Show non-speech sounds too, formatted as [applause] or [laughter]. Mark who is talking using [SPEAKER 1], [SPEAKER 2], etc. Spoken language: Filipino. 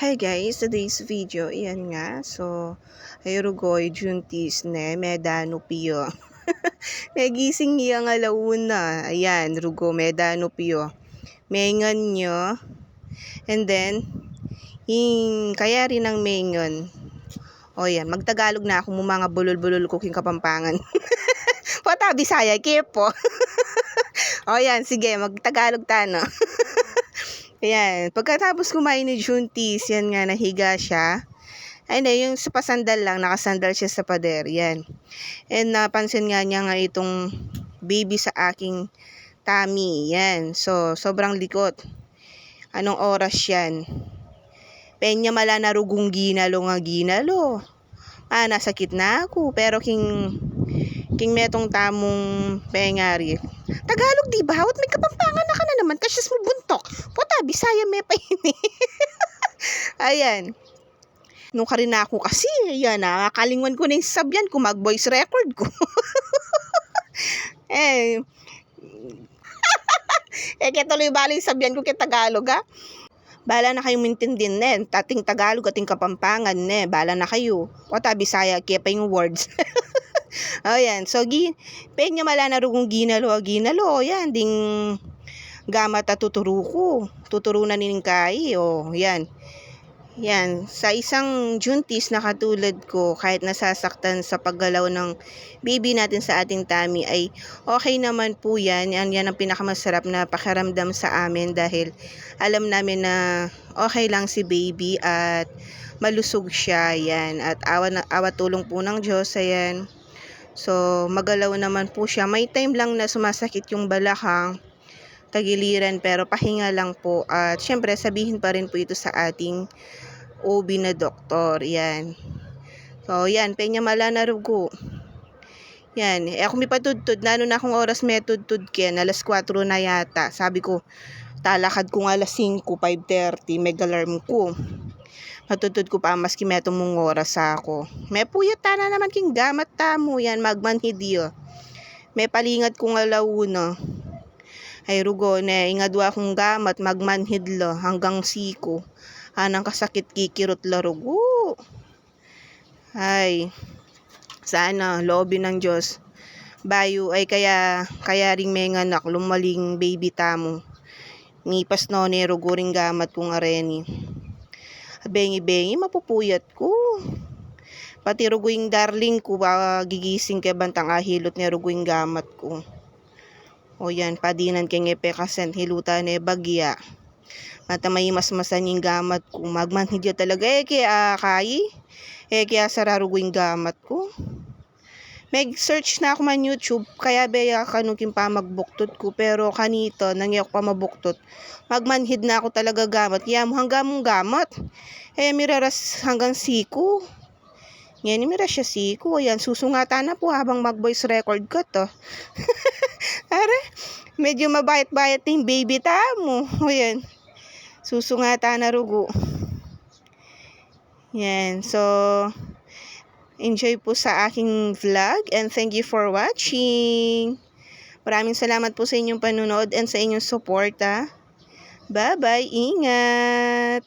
[SPEAKER 1] Hi guys, today's video, iyan nga. So, ayrugoy juntis ne, medano piyo. Nagising [laughs] niya nga launa. Ayan, rugo, medano piyo. Mengan nyo. And then, yung kaya rin ang mengan. O yan, magtagalog na ako mo mga bulol-bulol cooking kapampangan. [laughs] Pata, Bisaya, kepo. [laughs] o yan, sige, magtagalog tano. Ayan, pagkatapos kumain ni Juntis, yan nga, nahiga siya. Ay, na, yung sa pasandal lang, nakasandal siya sa pader, yan. And napansin nga niya nga itong baby sa aking tummy, yan. So, sobrang likot. Anong oras yan? Penya mala na rugong ginalo nga ginalo. Ah, nasakit na ako, pero king king metong tamong pengari. Tagalog di ba? Hawat may kapampangan na ka na naman kasi mo Bisaya me pa ini. [laughs] ayan. Nung ka rin ako kasi, ayan, nakakalingwan ko na yung sabyan ko, mag-voice record ko. [laughs] eh, [laughs] eh, kaya tuloy bali sabyan ko kay Tagalog, ha? Bala na kayong mintindin, ne. Tating Tagalog, ating Kapampangan, ne. Bala na kayo. Wata, Bisaya, kaya pa yung words. Ayan, so, gi, penya mala na rugong ginalo, ginalo, yan, ding gamat at tuturo ko. Tuturo na nining kai, o, yan. Yan, sa isang juntis na katulad ko, kahit nasasaktan sa paggalaw ng baby natin sa ating tummy, ay okay naman po yan. Yan, yan ang pinakamasarap na pakiramdam sa amin dahil alam namin na okay lang si baby at malusog siya. Yan, at awa, awa tulong po ng Diyos, ayan. So, magalaw naman po siya. May time lang na sumasakit yung balakang, tagiliran, pero pahinga lang po. At syempre, sabihin pa rin po ito sa ating OB na doktor. Yan. So, yan. Penya mala na rugo. Yan. Eh, ako may patudtod. Nano na akong oras may tudtod ken. Alas 4 na yata. Sabi ko, talakad ko nga alas 5, 5.30. May alarm ko. Matutod ko pa maski meto mong oras ako. May puyat na naman king gamat tamo yan. Magmanhidiyo. May palingat ko nga lawuna. Ay rugo ne. Ingadwa akong gamat. Magmanhidlo hanggang siko anang kasakit kikirot larugo. Ay, sana, loobin ng Diyos. Bayo ay kaya, kaya ring may nganak, lumaling baby tamo. Ngipas no ni ruguring gamat kong areni. Bengi-bengi, mapupuyat ko. Pati ruguing darling ko, gigising kay bantang ahilot ni ruguing gamat ko. O yan, padinan kay ngepe kasent hiluta ni bagya at may mas masaning gamat ko. Magmanhidya talaga eh kaya kayi. Eh kaya sararuguing gamat ko. Mag-search na ako man YouTube, kaya beya kanukin pa magbuktot ko. Pero kanito, nangyak pa mabuktot. Magmanhid na ako talaga gamat. Yam hanggang mong gamat. Eh, miraras hanggang siku. Ngayon, mira siya siku. Ayan, susungata na po habang mag-voice record ko to. [laughs] Are, medyo mabayat-bayat yung baby tamo. [laughs] Ayan susungata na rugo. Yan. So, enjoy po sa aking vlog and thank you for watching. Maraming salamat po sa inyong panunood and sa inyong support. Bye-bye. Ingat!